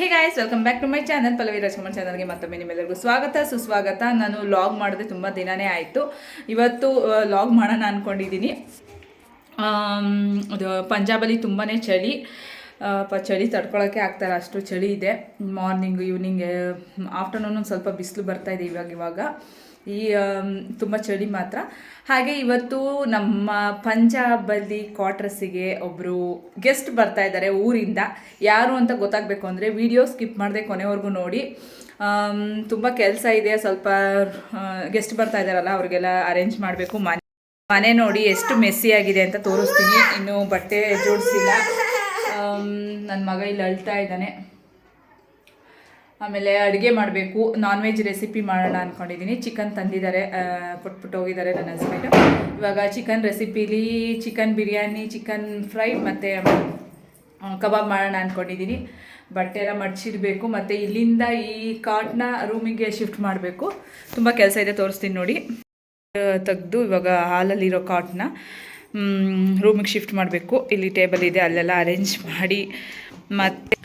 Hey guys welcome back to my channel Pallavi Rajkumar ಚಾನಲ್ಗೆ ಮತ್ತೊಮ್ಮೆ ನಿಮ್ಮೆಲ್ಲರಿಗೂ ಸ್ವಾಗತ, ಸುಸ್ವಾಗತ. ನಾನು ಲಾಗ್ ಮಾಡಿದೆ ತುಂಬ ದಿನನೇ ಆಯಿತು. ಇವತ್ತು ಲಾಗ್ ಮಾಡೋಣ ಅಂದ್ಕೊಂಡಿದ್ದೀನಿ ಅದು ಪಂಜಾಬಲ್ಲಿ ತುಂಬಾ ಚಳಿ. ಪ, ಚಳಿ ತಡ್ಕೊಳ್ಳೋಕ್ಕೆ ಆಗ್ತಾಯಿಲ್ಲ ಅಷ್ಟು ಚಳಿ ಇದೆ. ಮಾರ್ನಿಂಗ್ ಈವ್ನಿಂಗ್ ಆಫ್ಟರ್ನೂನ್ ಸ್ವಲ್ಪ ಬಿಸಿಲು ಬರ್ತಾ ಇದೆ ಇವಾಗ ಇವಾಗ. ಈ ತುಂಬ ಚಳಿ ಮಾತ್ರ. ಹಾಗೆ ಇವತ್ತು ನಮ್ಮ ಪಂಜಾಬಲ್ಲಿ ಕ್ವಾರ್ಟರ್ಸಿಗೆ ಒಬ್ಬರು ಗೆಸ್ಟ್ ಬರ್ತಾ ಇದ್ದಾರೆ ಊರಿಂದ. ಯಾರು ಅಂತ ಗೊತ್ತಾಗಬೇಕು ಅಂದರೆ ವಿಡಿಯೋ ಸ್ಕಿಪ್ ಮಾಡದೆ ಕೊನೆವರೆಗೂ ನೋಡಿ. ತುಂಬ ಕೆಲಸ ಇದೆ, ಸ್ವಲ್ಪ ಗೆಸ್ಟ್ ಬರ್ತಾ ಇದ್ದಾರಲ್ಲ, ಅವ್ರಿಗೆಲ್ಲ ಅರೇಂಜ್ ಮಾಡಬೇಕು. ಮನೆ ಮನೆ ನೋಡಿ ಎಷ್ಟು ಮೆಸ್ಸಿ ಆಗಿದೆ ಅಂತ ತೋರಿಸ್ತೀನಿ. ಇನ್ನು ಬಟ್ಟೆ ಜೋಡಿಸಿಲ್ಲ. ನನ್ನ ಮಗ ಇಲ್ಲಿ ಅಳ್ತಾ ಇದ್ದಾನೆ. ಆಮೇಲೆ ಅಡುಗೆ ಮಾಡಬೇಕು ನಾನ್ ವೆಜ್ ರೆಸಿಪಿ ಮಾಡೋಣ ಅಂದ್ಕೊಂಡಿದ್ದೀನಿ ಚಿಕನ್ ತಂದಿದ್ದಾರೆ ಕೊಟ್ಬಿಟ್ಟು ಹೋಗಿದ್ದಾರೆ ನನ್ನ ಹಸ್ಬೆಂಡ್ ಇವಾಗ ಚಿಕನ್ ರೆಸಿಪಿಲಿ ಚಿಕನ್ ಬಿರಿಯಾನಿ, ಚಿಕನ್ ಫ್ರೈ ಮತ್ತು ಕಬಾಬ್ ಮಾಡೋಣ ಅಂದ್ಕೊಂಡಿದ್ದೀನಿ ಬಟ್ಟೆ ಎಲ್ಲ ಮಡ್ಚಿಡಬೇಕು, ಮತ್ತು ಇಲ್ಲಿಂದ ಈ ಕಾಟ್ನ ರೂಮಿಗೆ ಶಿಫ್ಟ್ ಮಾಡಬೇಕು. ತುಂಬ ಕೆಲಸ ಇದೆ, ತೋರಿಸ್ತೀನಿ ನೋಡಿ. ತೆಗೆದು ಇವಾಗ ಹಾಲಲ್ಲಿರೋ ಕಾಟ್ನ ರೂಮಿಗೆ ಶಿಫ್ಟ್ ಮಾಡಬೇಕು. ಇಲ್ಲಿ ಟೇಬಲ್ ಇದೆ, ಅಲ್ಲೆಲ್ಲ ಅರೇಂಜ್ ಮಾಡಿ, ಮತ್ತು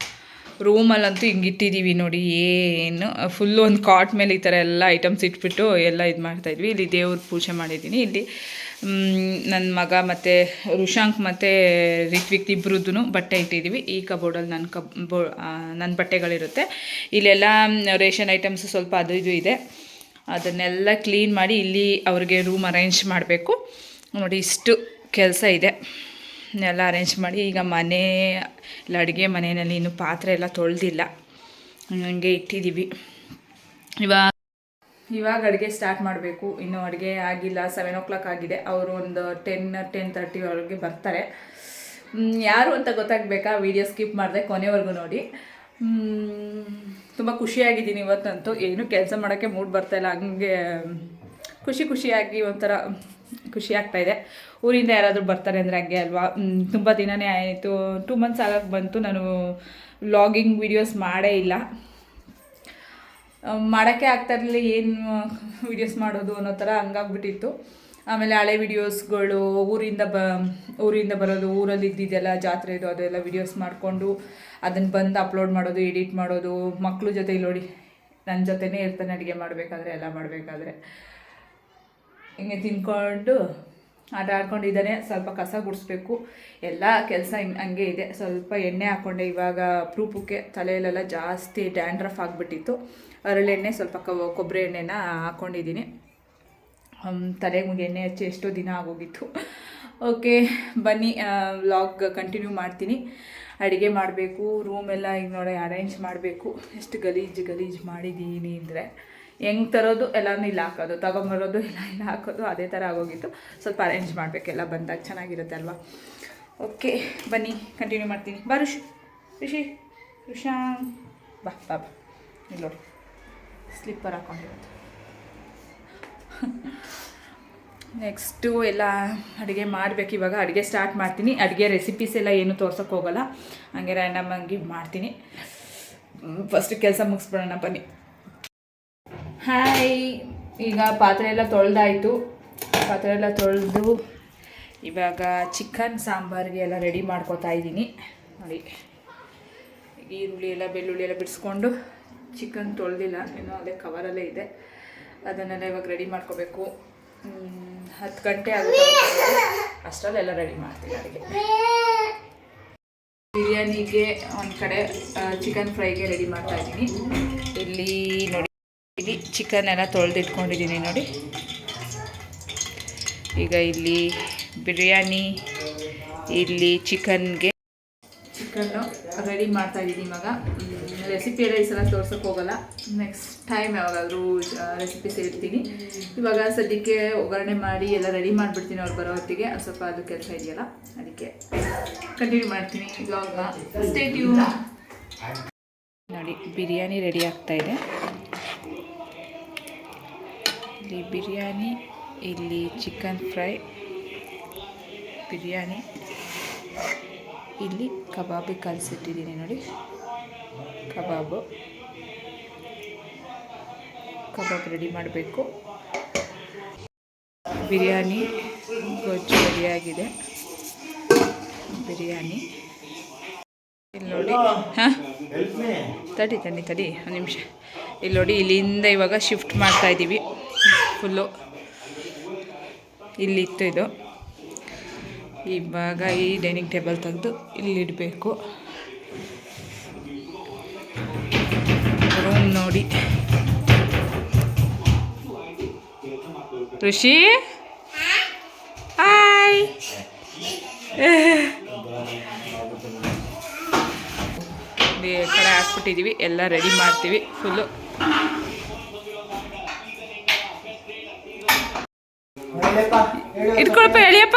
ರೂಮಲ್ಲಂತೂ ಹಿಂಗೆ ಇಟ್ಟಿದ್ದೀವಿ ನೋಡಿ, ಏನು ಫುಲ್ಲು ಒಂದು ಕಾಟ್ ಮೇಲೆ ಈ ಥರ ಎಲ್ಲ ಐಟಮ್ಸ್ ಇಟ್ಬಿಟ್ಟು ಎಲ್ಲ ಇದು ಮಾಡ್ತಾಯಿದ್ವಿ ಇಲ್ಲಿ ದೇವ್ರ ಪೂಜೆ ಮಾಡಿದ್ದೀನಿ ಇಲ್ಲಿ ನನ್ನ ಮಗ ಮತ್ತು ರುಶಾಂಕ್ ಮತ್ತು ರಿತ್ವಿಕ್ ಇಬ್ಬರದ್ದು ಬಟ್ಟೆ ಇಟ್ಟಿದ್ದೀವಿ ಈ ಕಬೋರ್ಡಲ್ಲಿ ನನ್ನ ಕಬ್ ಬೋ ನನ್ನ ಬಟ್ಟೆಗಳಿರುತ್ತೆ. ಇಲ್ಲೆಲ್ಲ ರೇಷನ್ ಐಟಮ್ಸ್ ಸ್ವಲ್ಪ ಅದು ಇದು ಇದೆ. ಅದನ್ನೆಲ್ಲ ಕ್ಲೀನ್ ಮಾಡಿ ಇಲ್ಲಿ ಅವ್ರಿಗೆ ರೂಮ್ ಅರೇಂಜ್ ಮಾಡಬೇಕು. ನೋಡಿ ಇಷ್ಟು ಕೆಲಸ ಇದೆ. ಎಲ್ಲ ಅರೇಂಜ್ ಮಾಡಿ ಈಗ ಮನೆ, ಇಲ್ಲ ಅಡುಗೆ ಮನೆಯಲ್ಲಿ ಇನ್ನೂ ಪಾತ್ರೆ ಎಲ್ಲ ತೊಳೆದಿಲ್ಲ. ಹಂಗೆ ಇಟ್ಟಿದ್ದೀವಿ ಇವಾಗ ಇವಾಗ ಅಡುಗೆ ಸ್ಟಾರ್ಟ್ ಮಾಡಬೇಕು. ಇನ್ನೂ ಅಡುಗೆ ಆಗಿಲ್ಲ ಸೆವೆನ್ ಓ ಕ್ಲಾಕ್ ಆಗಿದೆ. ಅವರು ಒಂದು ಟೆನ್ ಟೆನ್ ತರ್ಟಿ ಒಳಗೆ ಬರ್ತಾರೆ. ಯಾರು ಅಂತ ಗೊತ್ತಾಗಬೇಕಾ? ವೀಡಿಯೋ ಸ್ಕಿಪ್ ಮಾಡಿದೆ ಕೊನೆವರೆಗೂ ನೋಡಿ. ತುಂಬ ಖುಷಿಯಾಗಿದ್ದೀನಿ ಇವತ್ತಂತೂ. ಏನು ಕೆಲಸ ಮಾಡೋಕ್ಕೆ ಮೂಡ್ ಬರ್ತಾಯಿಲ್ಲ ಹಂಗೆ ಖುಷಿ ಖುಷಿಯಾಗಿ ಒಂಥರ ಖುಷಿ ಆಗ್ತಾ ಇದೆ. ಊರಿಂದ ಯಾರಾದರೂ ಬರ್ತಾರೆ ಅಂದರೆ ಹಂಗೆ ಅಲ್ವಾ? ತುಂಬ ದಿನನೇ ಆಯಿತು. ಟೂ ಮಂತ್ಸ್ ಆಗಕ್ಕೆ ಬಂತು. ನಾನು ವ್ಲಾಗಿಂಗ್ ವೀಡಿಯೋಸ್ ಮಾಡೇ ಇಲ್ಲ. ಮಾಡೋಕ್ಕೆ ಆಗ್ತಾ ಇರಲಿಲ್ಲ ಏನು ವೀಡಿಯೋಸ್ ಮಾಡೋದು ಅನ್ನೋ ಥರ ಹಂಗಾಗ್ಬಿಟ್ಟಿತ್ತು. ಆಮೇಲೆ ಹಳೆ ವಿಡಿಯೋಸ್ಗಳು ಊರಿಂದ ಬ, ಊರಿಂದ ಬರೋದು, ಊರಲ್ಲಿ ಇದ್ದಿದ್ದೆಲ್ಲ ಜಾತ್ರೆದು ಅದೆಲ್ಲ ವಿಡಿಯೋಸ್ ಮಾಡಿಕೊಂಡು ಅದನ್ನು ಬಂದು ಅಪ್ಲೋಡ್ ಮಾಡೋದು ಎಡಿಟ್ ಮಾಡೋದು. ಮಕ್ಕಳು ಜೊತೆ ಇಲ್ಲಿ ನೋಡಿ ನನ್ನ ಜೊತೆನೇ ಇರ್ತಾನೆ ಅಡುಗೆ ಮಾಡಬೇಕಾದ್ರೆ, ಎಲ್ಲ ಮಾಡಬೇಕಾದ್ರೆ. ಹಿಂಗೆ ತಿನ್ಕೊಂಡು ಆಟ ಸ್ವಲ್ಪ ಕಸ ಗುಡಿಸ್ಬೇಕು. ಎಲ್ಲ ಕೆಲಸ ಹಿಂಗೆ ಇದೆ. ಸ್ವಲ್ಪ ಎಣ್ಣೆ ಹಾಕ್ಕೊಂಡೆ ಇವಾಗ ಪ್ರೂಪಕ್ಕೆ ತಲೆಯಲ್ಲೆಲ್ಲ ಜಾಸ್ತಿ ಡ್ಯಾಂಡ್ರಫ್ ಆಗಿಬಿಟ್ಟಿತ್ತು. ಹರಳೆಣ್ಣೆ ಸ್ವಲ್ಪ ಕೊಬ್ಬರಿ ಎಣ್ಣೆನ ಹಾಕ್ಕೊಂಡಿದ್ದೀನಿ ತಲೆಗೆ ಎಣ್ಣೆ ಹಚ್ಚಿ ಎಷ್ಟೋ ದಿನ ಆಗೋಗಿತ್ತು. ಓಕೆ, ಬನ್ನಿ ವ್ಲಾಗ್ ಕಂಟಿನ್ಯೂ ಮಾಡ್ತೀನಿ. ಅಡುಗೆ ಮಾಡಬೇಕು. ರೂಮೆಲ್ಲ ಈಗ ನೋಡಿ, ಅರೇಂಜ್ ಮಾಡಬೇಕು. ಎಷ್ಟು ಗಲೀಜು ಗಲೀಜು ಮಾಡಿದ್ದೀನಿ ಅಂದರೆ. ಹೆಂಗೆ ತರೋದು ಎಲ್ಲನೂ ಇಲ್ಲ ಹಾಕೋದು, ತಗೊಂಬರೋದು ಎಲ್ಲ ಇಲ್ಲ ಹಾಕೋದು, ಅದೇ ಥರ ಆಗೋಗಿತ್ತು. ಸ್ವಲ್ಪ ಅರೇಂಜ್ ಮಾಡಬೇಕು, ಎಲ್ಲ ಬಂದಾಗ ಚೆನ್ನಾಗಿರುತ್ತೆ ಅಲ್ವಾ? ಓಕೆ ಬನ್ನಿ ಕಂಟಿನ್ಯೂ ಮಾಡ್ತೀನಿ. ಬಾ ಋಷಿ ಋಷಿ ಋಷಾಂಗ್ ಬಾ ಬಾ ಬಾ. ಇಲ್ಲಿ ಸ್ಲಿಪ್ಪರ್ ಹಾಕೊಂಡಿರೋದು. ನೆಕ್ಸ್ಟು ಎಲ್ಲ ಅಡುಗೆ ಮಾಡಬೇಕು. ಇವಾಗ ಅಡುಗೆ ಸ್ಟಾರ್ಟ್ ಮಾಡ್ತೀನಿ. ಅಡುಗೆ ರೆಸಿಪೀಸ್ ಎಲ್ಲ ಏನು ತೋರ್ಸೋಕ್ಕೆ ಹೋಗಲ್ಲ. ಹಂಗೆ ರ್ಯಾಂಡಮ್ ಆಗಿ ಮಾಡ್ತೀನಿ. ಫಸ್ಟ್ ಕೆಲಸ ಮುಗಿಸ್ಬಿಡೋಣ, ಬನ್ನಿ. ಹಾಯ್ ಈಗ ಪಾತ್ರೆ ಎಲ್ಲ ತೊಳೆದಾಯಿತು. ಪಾತ್ರೆ ಎಲ್ಲ ತೊಳೆದು ಇವಾಗ ಚಿಕನ್ ಸಾಂಬಾರಿಗೆ ಎಲ್ಲ ರೆಡಿ ಮಾಡ್ಕೋತಾ ಇದ್ದೀನಿ. ನೋಡಿ. ಈರುಳ್ಳಿ ಎಲ್ಲ, ಬೆಳ್ಳುಳ್ಳಿ ಎಲ್ಲ ಬಿಡಿಸ್ಕೊಂಡು ಚಿಕನ್ ತೊಳೆದಿಲ್ಲ. ಇನ್ನೂ ಅದೇ ಕವರಲ್ಲೇ ಇದೆ. ಅದನ್ನೆಲ್ಲ ಇವಾಗ ರೆಡಿ ಮಾಡ್ಕೋಬೇಕು. ಹತ್ತು ಗಂಟೆ ಆಗುತ್ತೆ ಅಷ್ಟರಲ್ಲೆಲ್ಲ ರೆಡಿ ಮಾಡ್ತೀನಿ ಅಡುಗೆ. ಬಿರಿಯಾನಿಗೆ ಒಂದು ಕಡೆ ಚಿಕನ್ ಫ್ರೈಗೆ ರೆಡಿ ಮಾಡ್ತಾ ಇದ್ದೀನಿ. ಇಲ್ಲಿ ನೋಡಿ. ಇಲ್ಲಿ ಚಿಕನ್ ಎಲ್ಲ ತೊಳೆದಿಟ್ಕೊಂಡಿದ್ದೀನಿ ನೋಡಿ. ಈಗ ಇಲ್ಲಿ ಬಿರಿಯಾನಿ, ಇಲ್ಲಿ ಚಿಕನ್ಗೆ ಚಿಕನ್ನು ರೆಡಿ ಮಾಡ್ತಾಯಿದ್ದೀನಿ ಇವಾಗ. ರೆಸಿಪಿ ಎಲ್ಲ ಈ ಸಲ ತೋರ್ಸೋಕೆ ಹೋಗಲ್ಲ. ನೆಕ್ಸ್ಟ್ ಟೈಮ್ ಯಾವಾಗಾದರೂ ರೆಸಿಪಿ ಸೇರ್ತೀನಿ. ಇವಾಗ ಸದ್ಯಕ್ಕೆ ಒಗ್ಗರಣೆ ಮಾಡಿ ಎಲ್ಲ ರೆಡಿ ಮಾಡಿಬಿಡ್ತೀನಿ ಅವ್ರು ಬರೋ ಹೊತ್ತಿಗೆ. ಅದು ಸ್ವಲ್ಪ ಅದು ಕೆಲಸ ಇದೆಯಲ್ಲ, ಅದಕ್ಕೆ ಕಂಟಿನ್ಯೂ ಮಾಡ್ತೀನಿ ಇವಾಗ ನೋಡಿ, ಬಿರಿಯಾನಿ ರೆಡಿ ಆಗ್ತಾ ಇದೆ. ಇಲ್ಲಿ ಬಿರಿಯಾನಿ, ಇಲ್ಲಿ ಚಿಕನ್ ಫ್ರೈ ಬಿರಿಯಾನಿ. ಇಲ್ಲಿ ಕಬಾಬಿಗೆ ಕಲಿಸಿಟ್ಟಿದ್ದೀನಿ ನೋಡಿ. ಕಬಾಬು. ಕಬಾಬ್ ರೆಡಿ ಮಾಡಬೇಕು. ಬಿರಿಯಾನಿ ಗೊಜ್ಜು ರೆಡಿಯಾಗಿದೆ ಬಿರಿಯಾನಿ. ಇಲ್ಲಿ ನೋಡಿ. ಹಾಂ? ತಡಿ ತಡಿ ತಡಿ, ಒಂದು ನಿಮಿಷ. ಇಲ್ಲಿ ನೋಡಿ, ಇಲ್ಲಿಂದ ಇವಾಗ ಶಿಫ್ಟ್ ಮಾಡ್ತಾ ಇದ್ದೀವಿ ಫುಲ್ಲು ಇಲ್ಲಿತ್ತು ಇದು. ಇವಾಗ ಈ ಡೈನಿಂಗ್ ಟೇಬಲ್ ತೆಗೆದು ಇಲ್ಲಿ ಇಡಬೇಕು. ರೂಮ್ ನೋಡಿ. ಋಷಿ? ಹಾಯ್ ಕಡೆ ಹಾಕ್ಬಿಟ್ಟಿದ್ದೀವಿ ಎಲ್ಲ ರೆಡಿ ಮಾಡ್ತೀವಿ ಫುಲ್ಲು ಇಟ್ಕೊಳಪ್ಪ ಎಳಿಯಪ್ಪ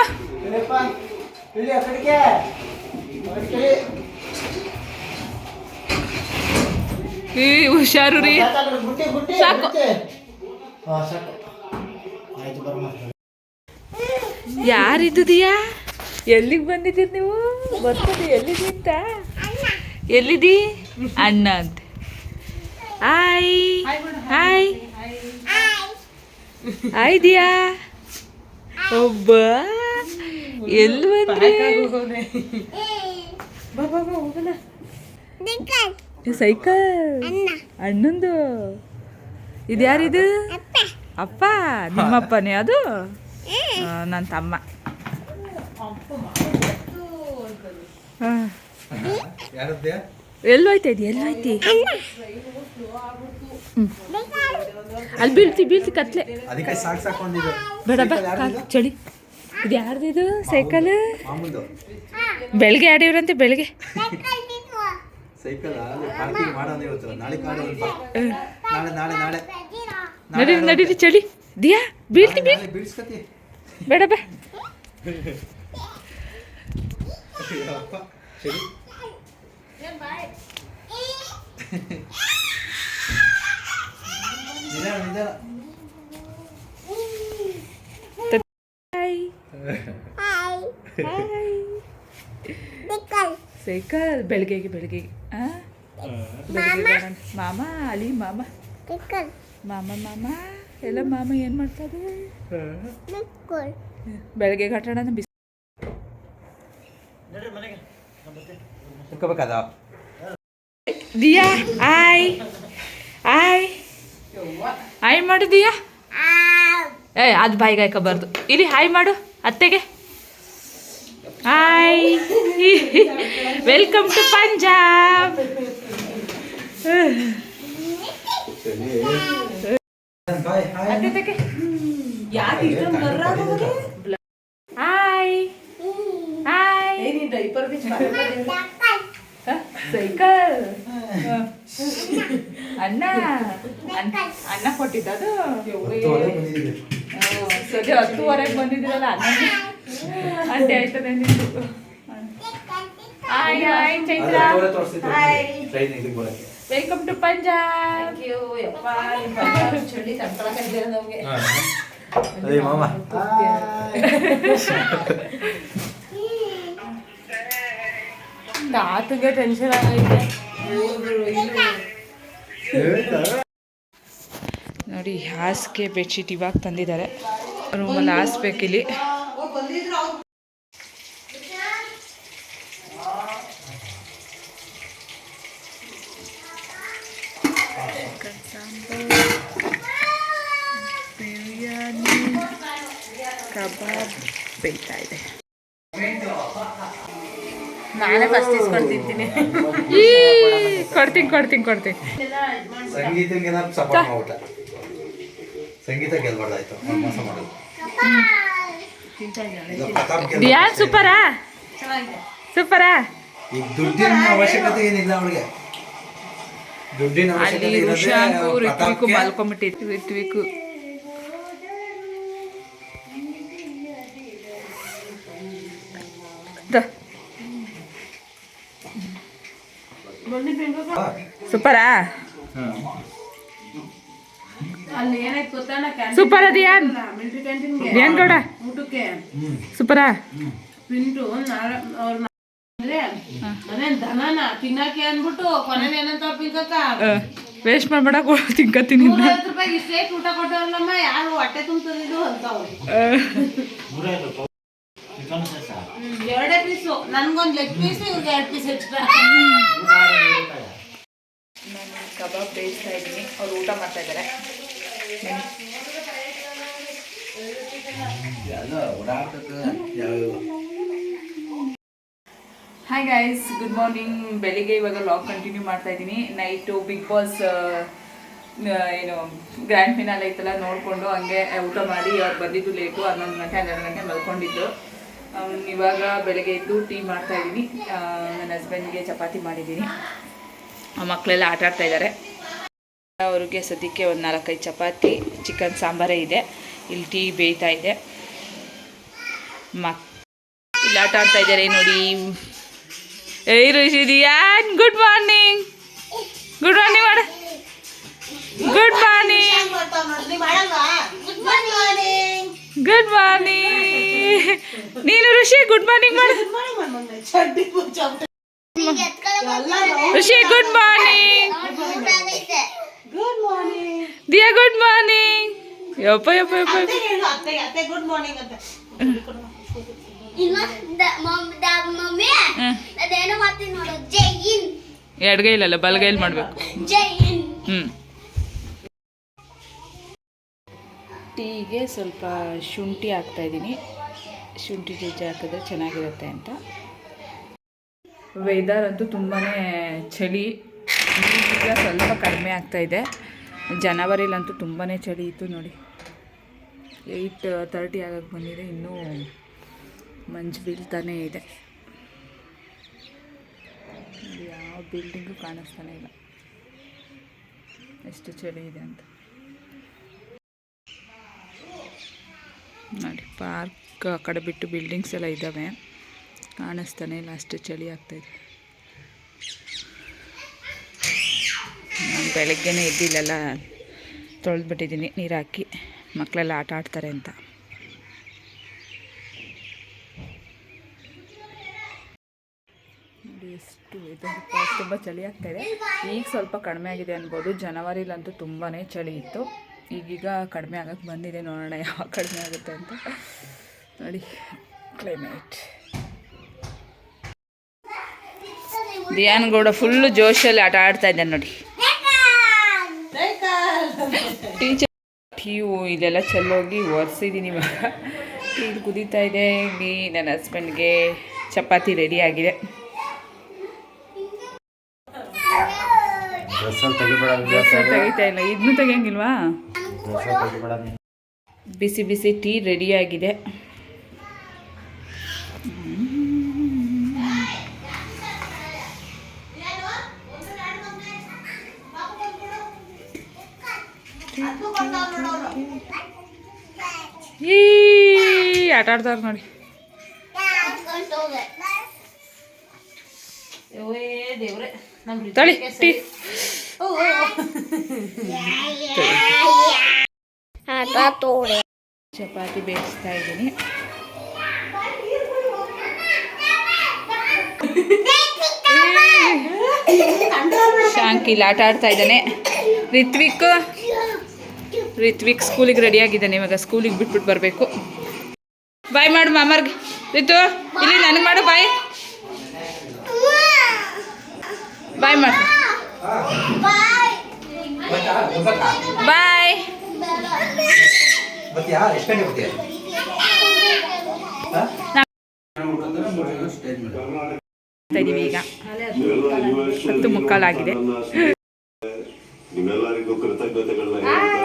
ಈ ಹುಷಾರು ರೀ. ಸಾಕು. ಯಾರಿದ್ದು ದಿಯಾ? ಎಲ್ಲಿಗೆ ಬಂದಿದ್ದೀರಿ ನೀವು? ಬರ್ತದೆ ಎಲ್ಲಿದಿ? ಅಂತ. ಎಲ್ಲಿದಿ ಅಣ್ಣ ಅಂತ ಹಾಯ್ ಹಾಯ್ ಹಾಯ್ ದಿಯಾ. ಒಬ್ಬ ಎಲ್ಲಿ ಬಂದ್ರಿ? ಸೈಕಲ್. ಅಣ್ಣಂದು. ಇದು ಯಾರಿದು? ಅಪ್ಪ. ನಿಮ್ಮಪ್ಪನೇ ಅದು? ನನ್ನ ತಮ್ಮ. ಹಾ. ಎಲ್ಲೋಯ್ತಾ ಇದೆ ಎಲ್ಲೋಯ್ತಿ? ಹ್ಮ್. ಅಲ್ಲಿ ಬೀಳ್ತಿ ಬೀಳ್ತಿ ಕತ್ಲೆ. ಅದಕ್ಕೆ ಸಾಕು ಬೇಡ ಚಳಿ. ಇದು ಯಾರ್ದಿದು ಸೈಕಲ್? ಬೆಳಗ್ಗೆ ಆಡಿವ್ರಂತೆ ಬೆಳಗ್ಗೆ ಸೈಕಲ್ ಪಾರ್ಕಿಂಗ್ ಮಾಡೋದು ಇವತ್ತು ನಾಳೆ ಕಾಡು ನಾಳೆ ನಾಳೆ ನಾಳೆ. ನಡಿ ನಡೀರಿ ಚಳಿ. ದಿಯಾ ಬೀಳ್ತಿ ಬೀಳ್ ಬೇಡ ಬೀಳ್ಸ್ಕತಿ ಬೇಡ ಬಾ. ಅಪ್ಪ ಸೈಕಲ್ ಬೆಳಗ್ಗೆಗೆ? ಬೆಳಗ್ಗೆ. ಮಾಮ. ಅಲ್ಲಿ ಮಾಮ. ಮಾಮ ಮಾಮ. ಎಲ್ಲ ಮಾಮ ಏನು ಮಾಡ್ತದೆ ಬೆಳಗ್ಗೆ ಕಟ್ಟೋಣ ಬಿಸಿ. ದಿಯಾ ಆಯ್. ಆಯ್. ಆಯ್ ಮಾಡಿದೀಯಾ ದಿಯಾ ಏ ಅದು ಬಾಯಿಗೆ ಹಾಕೋಬಾರ್ದು ಇಲ್ಲಿ ಹಾಯ್ ಮಾಡು ಅತ್ತೆಗೆ. Hi welcome to Punjab hi hi hi? Cycle ಹ. ಅನ್ನ ಕೊಟ್ಟಿದ್ದು. ಸದ್ಯ ಹತ್ತುವರೆಗೆ ಬಂದಿದ್ದೀರಲ್ಲ ಅನ್ನ. ಅಂತ ಆಯ್ತದೆ ನಿಂದು hi hi Chaitra. Welcome to Punjab ಅದೇ ಮಾಮ. ತಾತಗೆ ಟೆನ್ಷನ್ ಆಗೈತೆ. ನೋಡಿ ಹಾಸಿಗೆ ಬೆಡ್ಶೀಟ್ ಇವಾಗ ತಂದಿದ್ದಾರೆ. ರೂಮಲ್ಲಿ ಹಾಸ್ಬೇಕಿಲ್ಲಿ ಚಿಕನ್ ಸಾಂಬಾರ್ ಬಿರಿಯಾನಿ ಕಬಾಬ್ ಬೇಯ್ತಾ ಇದೆ. ನಾನೇ ಫಸ್ಟ್ ಇಸ್ಕೊಂಡು ತಿಂತೀನಿ. ಈ ಕೊಡ್ತೀನಿ ಕೊಡ್ತೀನಿ ಕೊಡ್ತೀನಿ. ಸಂಗೀತಕ್ಕೆ ಸಪೋರ್ಟ್ ಮಾಡ್ಬಿಟ್ಟ. ಸಂಗೀತ ಗೆಲ್ಬಾರ್ದಾಯ್ತು. ಮೋಸ ಮಾಡೋದು. ಗೆಲ್ಬಾರ್ದು. ಸೂಪರಾ? ಸೂಪರಾ? ಈಗ ದುಡ್ಡಿನ ಅವಶ್ಯಕತೆ ಏನಿಲ್ಲ ಅವಳಿಗೆ. ದುಡ್ಡಿನ ಅಲ್ಲಿ ಅವಶ್ಯಕತೆ ಇರೋದೇ ಋಷಾಂಕು ಋತ್ವಿಕು. ಮಲ್ಕೊಂಬಿಟ್ಟಿತ್ತು ಋತ್ವಿಕು. ದ. ಸೂಪರಾ? ಸೂಪರ್ ಅದಿಯಾನ್ ಏನ್ ಗೌಡ. ಸೂಪರಾ? ಪಿಂಟು ಅಂದ್ರೆ ಮನೆ ದನನ? ತಿನ್ನಕ್ಕೆ ಅನ್ಬಿಟ್ಟು ಕೊನೆಗೆ ಏನಂತ ಪಿಂಕಕ್ಕ ವೇಸ್ಟ್ ಮಾಡ್ಬೇಡ. ನೂರೈವತ್ತು ರೂಪಾಯಿ ಇಷ್ಟೇ ಊಟ ಕೊಟ್ಟವ್ರಲ್ಲಮ್ಮ ಯಾರು ಹೊಟ್ಟೆ ಅಂತವ್ರು ಆ, ಎರಡೇ ಪೀಸು. ನನಗೊಂದು ಲೆಗ್ ಪೀಸ್ ಇವ್ರಿಗೆ ಎರಡು ಪೀಸ್ ಎಕ್ಸ್ಟ್ರಾ ನಾನು ಕಬಾಬ್ ಬೇಯಿಸ್ತಾ ಇದ್ದೀನಿ. ಅವ್ರು ಊಟ ಮಾಡ್ತಾ ಇದ್ದಾರೆ. ಹಾಯ್ ಗೈಸ್ ಗುಡ್ ಮಾರ್ನಿಂಗ್ ಬೆಳಿಗ್ಗೆ ಇವಾಗ ಲಾಕ್ ಕಂಟಿನ್ಯೂ ಮಾಡ್ತಾ ಇದ್ದೀನಿ. ನೈಟು ಬಿಗ್ ಬಾಸ್ ಏನು ಗ್ರ್ಯಾಂಡ್ ಫಿನಾಲ್ ಐತಲ್ಲ ನೋಡಿಕೊಂಡು ಹಂಗೆ ಊಟ ಮಾಡಿ, ಅವ್ರು ಬಂದಿದ್ದು ಲೇಟು ಹನ್ನೊಂದು ಗಂಟೆ, ಹನ್ನೆರಡು ಗಂಟೆ ಮಲ್ಕೊಂಡಿದ್ದು. ಇವಾಗ ಬೆಳಗ್ಗೆ ಎದ್ದು ಟೀ ಮಾಡ್ತಾ ಇದ್ದೀನಿ. ನನ್ನ ಹಸ್ಬೆಂಡ್ಗೆ ಚಪಾತಿ ಮಾಡಿದ್ದೀನಿ. ಆ ಮಕ್ಕಳೆಲ್ಲ ಆಟ ಆಡ್ತಾ ಇದ್ದಾರೆ. ಅವ್ರಿಗೆ ಸದ್ಯಕ್ಕೆ ಒಂದು ನಾಲ್ಕೈದು ಚಪಾತಿ ಚಿಕನ್ ಸಾಂಬಾರೇ ಇದೆ. ಇಲ್ಲಿ ಟೀ ಬೇಯ್ತಾ ಇದೆ. ಮಕ್ ಇಲ್ಲಿ ಆಟ ಆಡ್ತಾ ಇದ್ದಾರೆ ನೋಡಿ. ಏಯ್ ಋಷಿದಿಯಾನ್ ಗುಡ್ ಮಾರ್ನಿಂಗ್ ಗುಡ್ ಮಾರ್ನಿಂಗ್ ಮಾಡ ಗುಡ್ ಮಾರ್ನಿಂಗ್ ಗುಡ್ ಮಾರ್ನಿಂಗ್ ನೀನು ಋಷಿ ಗುಡ್ ಮಾರ್ನಿಂಗ್ ಮಾಡು. Rishi good morning good morning Diya good morning ಯಪ್ಪ ಯಪ್ಪ ಯಪ್ಪ ಎಡ್ಗೈಲಲ್ಲ ಅತ್ತೆ ಅತ್ತೆ ಗುಡ್ ಮಾರ್ನಿಂಗ್ ಅಂತ. ಮಮ್ಮಿ ಹ್ಮ್. ಅದೇನೋ ಮಾಡ್ತೀನಿ ನೋಡು. ಜೈನ್ ಎಡಗೈಲಲ್ಲ ಬಲಗೈಲಿ ಮಾಡಬೇಕು. ಜೈನ್ ಹ್ಞೂ ಟೀಗೆ ಸ್ವಲ್ಪ ಶುಂಠಿ ಹಾಕ್ತಾ ಇದ್ದೀನಿ. ಶುಂಠಿ ಜಜ್ಜಿ ಹಾಕಿದ್ರೆ ಚೆನ್ನಾಗಿರುತ್ತೆ ಅಂತ. ವೆದರ್ ಅಂತೂ ತುಂಬಾ ಚಳಿ. ಈಗ ಸ್ವಲ್ಪ ಕಡಿಮೆ ಆಗ್ತಾ ಇದೆ. ಜನವರಿಲಂತೂ ತುಂಬಾ ಚಳಿ ಇತ್ತು ನೋಡಿ. ಏಯ್ಟ್ ತರ್ಟಿ ಆಗಕ್ಕೆ ಬಂದಿದೆ. ಇನ್ನೂ ಮಂಜು ಬೀಳ್ತಾನೇ ಇದೆ. ಯಾವ ಬಿಲ್ಡಿಂಗು ಕಾಣಿಸ್ತಾನೆ ಇಲ್ಲ. ಎಷ್ಟು ಚಳಿ ಇದೆ ಅಂತ. ನೋಡಿ, ಪಾರ್ಕ್ ಆ ಕಡೆ ಬಿಟ್ಟು ಬಿಲ್ಡಿಂಗ್ಸ್ ಎಲ್ಲ ಇದ್ದಾವೆ. ಕಾಣಿಸ್ತಾನೆ ಇಲ್ಲ, ಅಷ್ಟು ಚಳಿ ಆಗ್ತಾಯಿದೆ ನಾನು ಬೆಳಗ್ಗೆನೇ ಇದ್ದಿಲ್ಲೆಲ್ಲ ತೊಳೆದ್ಬಿಟ್ಟಿದ್ದೀನಿ, ನೀರು ಹಾಕಿ. ಮಕ್ಕಳೆಲ್ಲ ಆಟ ಆಡ್ತಾರೆ ಅಂತ. ನೋಡಿ ಎಷ್ಟು ತುಂಬ ಚಳಿ ಆಗ್ತಾಯಿದೆ ಈಗ ಸ್ವಲ್ಪ ಕಡಿಮೆ ಆಗಿದೆ ಅನ್ಬೋದು. ಜನವರಿಲಂತೂ ತುಂಬಾ ಚಳಿ ಇತ್ತು. ಈಗೀಗ ಕಡಿಮೆ ಆಗಕ್ಕೆ ಬಂದಿದೆ ನೋಡೋಣ ಯಾವಾಗ ಕಡಿಮೆ ಆಗುತ್ತೆ ಅಂತ. ನೋಡಿ ಕ್ಲೈಮೇಟ್ ದಿಯಾನ್ ಗೌಡ ಫುಲ್ಲು ಜೋಶಲ್ಲಿ ಆಟ ಆಡ್ತಾ ಇದ್ದಾನೆ ನೋಡಿ. ಟೀಚರ್ ಟೀವು ಇದೆಲ್ಲ ಚೆಲ್ಲೋಗಿ ಒರೆಸಿದ್ದೀನಿ ಇವಾಗ. ಟೀ ಕುದೀತಾ ಇದೆ ಇಲ್ಲಿ ನನ್ನ ಹಸ್ಬೆಂಡ್ಗೆ ಚಪಾತಿ ರೆಡಿ ಆಗಿದೆ. ತೆಗಿತಾ ಇಲ್ಲ ಇದನ್ನು ತೆಗಿಯಂಗಿಲ್ವಾ? ಬಿಸಿ ಬಿಸಿ ಟೀ ರೆಡಿಯಾಗಿದೆ ಈ ಆಟ ಆಡ್ತಾರ ನೋಡಿ. ಓಯೇ ದೇವ್ರೆ ನಮ್ ತಳಿ ಟೀ. ಆಟ ತೋರೆ ಚಪಾತಿ ಬೇಯಿಸ್ತಾ ಇದ್ದೀನಿ. ಶಾಂಕಿಲ್ ಆಟ ಆಡ್ತಾ ಇದ್ದಾನೆ. ರಿತ್ವಿಕ್. ರಿತ್ವಿಕ್ ಸ್ಕೂಲಿಗೆ ರೆಡಿ ಆಗಿದ್ದಾನೆ. ಇವಾಗ ಸ್ಕೂಲಿಗೆ ಬಿಟ್ಬಿಟ್ಟು ಬರಬೇಕು. ಬಾಯ್ ಮಾಡು ಮಾಮರ್ಗೆ. ರಿತು ಇಲ್ಲಿ ನನಗೆ ಮಾಡು ಬಾಯ್ ಬಾಯ್ ಮಾಡು. ಬಾಯ್ ಇದೀವಿ ಈಗ. ಹತ್ತು ಮುಕ್ಕಾಲಾಗಿದೆ. ನಿಮ್ಮೆಲ್ಲರಿಗೂ ಕೃತಜ್ಞತೆಗಳನ್ನ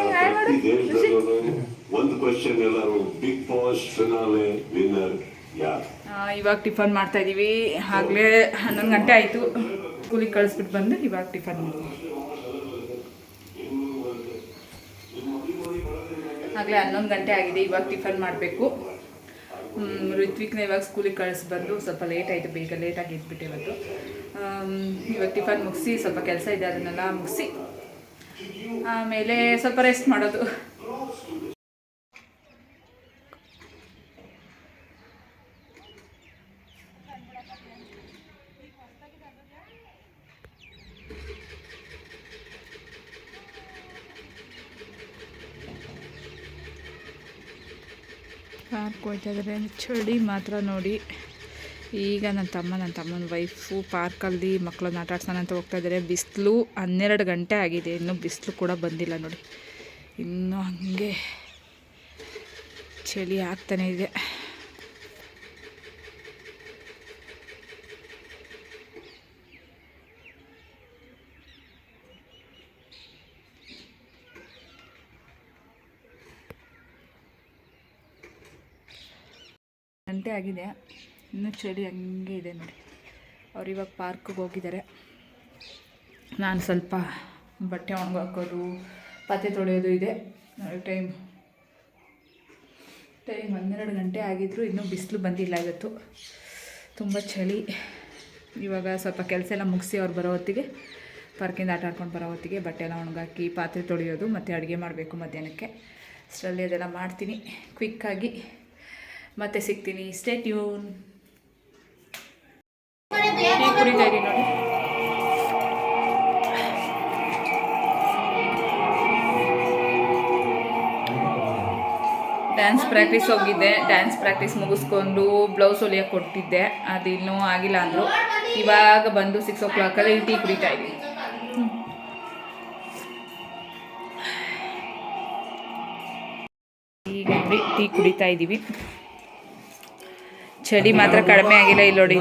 ಒಂದು ಕ್ವಶನ್ ಎಲ್ಲರೂ ಬಿಗ್ ಬಾಸ್ ಫಿನಾಲೆ ವಿನ್ನರ್ ಯಾರು? ಆ, ಇವಾಗ ಟಿಫನ್ ಮಾಡ್ತಾ ಇದೀವಿ. ಆಗ್ಲೇ ಹನ್ನೊಂದು ಗಂಟೆ ಆಯಿತು. ಸ್ಕೂಲಿಗೆ ಕಳಿಸ್ಬಿಟ್ಟು ಬಂದು ಇವಾಗ ಟಿಫನ್ ಮಾಡ್ತೀವಿ. ಆಗಲೇ ಹನ್ನೊಂದು ಗಂಟೆ ಆಗಿದೆ. ಇವಾಗ ಟಿಫನ್ ಮಾಡಬೇಕು. ಋತ್ವಿಕ್ನ ಇವಾಗ ಸ್ಕೂಲಿಗೆ ಕಳಿಸ್ಬಂದು ಸ್ವಲ್ಪ ಲೇಟ್ ಆಯಿತು. ಬೇಗ ಲೇಟಾಗಿ ಇದ್ಬಿಟ್ಟು ಇವತ್ತು. ಇವಾಗ ಟಿಫನ್ ಮುಗಿಸಿ ಸ್ವಲ್ಪ ಕೆಲಸ ಇದೆ ಅದನ್ನೆಲ್ಲ ಮುಗಿಸಿ ಆಮೇಲೆ ಸ್ವಲ್ಪ ರೆಸ್ಟ್ ಮಾಡೋದು. ಕಾರ್ ಹೋಗ್ತಾ ಇದ್ದಾರೆ. ಚಳಿ ಮಾತ್ರ ನೋಡಿ. ಈಗ ನನ್ನ ತಮ್ಮ, ನನ್ನ ತಮ್ಮನ ವೈಫು ಪಾರ್ಕಲ್ಲಿ ಮಕ್ಕಳನ್ನ ಆಟ ಆಡ್ಸೋಣ ಅಂತ ಹೋಗ್ತಾ ಇದ್ದಾರೆ ಬಿಸಿಲು ಹನ್ನೆರಡು ಗಂಟೆ ಆಗಿದೆ. ಇನ್ನೂ ಬಿಸಿಲು ಕೂಡ ಬಂದಿಲ್ಲ ನೋಡಿ. ಇನ್ನೂ ಹಂಗೆ ಚಳಿ ಆಗ್ತಾನೆ ಇದೆ. ಗಂಟೆ ಆಗಿದೆ. ಇನ್ನೂ ಚಳಿ ಹಂಗೆ ಇದೆ ನೋಡಿ. ಅವ್ರು ಇವಾಗ ಪಾರ್ಕಿಗೆ ಹೋಗಿದ್ದಾರೆ ನಾನು ಸ್ವಲ್ಪ ಬಟ್ಟೆ ಒಣಗಾಕೋದು ಪಾತ್ರೆ ತೊಳೆಯೋದು ಇದೆ. ಟೈಮ್ ಟೈಮ್ ಹನ್ನೆರಡು ಗಂಟೆ ಆಗಿದ್ರು, ಇನ್ನೂ ಬಿಸಿಲು ಬಂದಿಲ್ಲ ಇವತ್ತು. ತುಂಬ ಚಳಿ. ಇವಾಗ ಸ್ವಲ್ಪ ಕೆಲಸ ಎಲ್ಲ ಮುಗಿಸಿ ಅವ್ರು ಬರೋ ಹೊತ್ತಿಗೆ ಪಾರ್ಕಿಂದ ಆಟ ಆಡ್ಕೊಂಡು ಬರೋ ಹೊತ್ತಿಗೆ ಬಟ್ಟೆ ಎಲ್ಲ ಒಣಗಾಕಿ, ಪಾತ್ರೆ ತೊಳೆಯೋದು, ಮತ್ತು ಅಡುಗೆ ಮಾಡಬೇಕು ಮಧ್ಯಾಹ್ನಕ್ಕೆ. ಅಷ್ಟರಲ್ಲಿ ಅದೆಲ್ಲ ಮಾಡ್ತೀನಿ. ಕ್ವಿಕ್ಕಾಗಿ ಮತ್ತೆ ಸಿಗ್ತೀನಿ. ಸ್ಟೇ ಟ್ಯೂನ್ ಟೀ ಕುಡಿತಾ ಇದ್ದೀನಿ ನೋಡಿ. ಡ್ಯಾನ್ಸ್ ಪ್ರಾಕ್ಟೀಸ್ ಹೋಗಿದ್ದೆ. ಡ್ಯಾನ್ಸ್ ಪ್ರಾಕ್ಟೀಸ್ ಮುಗಿಸ್ಕೊಂಡು ಬ್ಲೌಸ್ ಹೊಲಿಯೋಕೆ ಕೊಟ್ಟಿದ್ದೆ ಅದು ಇನ್ನೂ ಆಗಿಲ್ಲ ಅಂದರು. ಇವಾಗ ಬಂದು ಸಿಕ್ಸ್ ಓ ಕ್ಲಾಕಲ್ಲಿ ಟೀ ಕುಡಿತಾ ಇದ್ದೀನಿ ಈಗ ನೋಡಿ ಟೀ ಕುಡಿತಾ ಇದ್ದೀವಿ ಚಳಿ ಮಾತ್ರ ಕಡಿಮೆ ಆಗಿಲ್ಲ ಇಲ್ಲಿ ನೋಡಿ.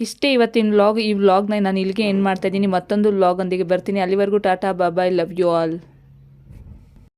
ಇಷ್ಟೇ ಇವತ್ತಿನ ವ್ಲಾಗ್ ಈ ವ್ಲಾಗ್ನ ನಾನು ಇಲ್ಲಿಗೆ ಏನು ಮಾಡ್ತಾ ಇದ್ದೀನಿ. ಮತ್ತೊಂದು ವ್ಲಾಗ್ ಒಂದಿಗೆ ಬರ್ತೀನಿ. ಅಲ್ಲಿವರೆಗೂ tata bye-bye love you all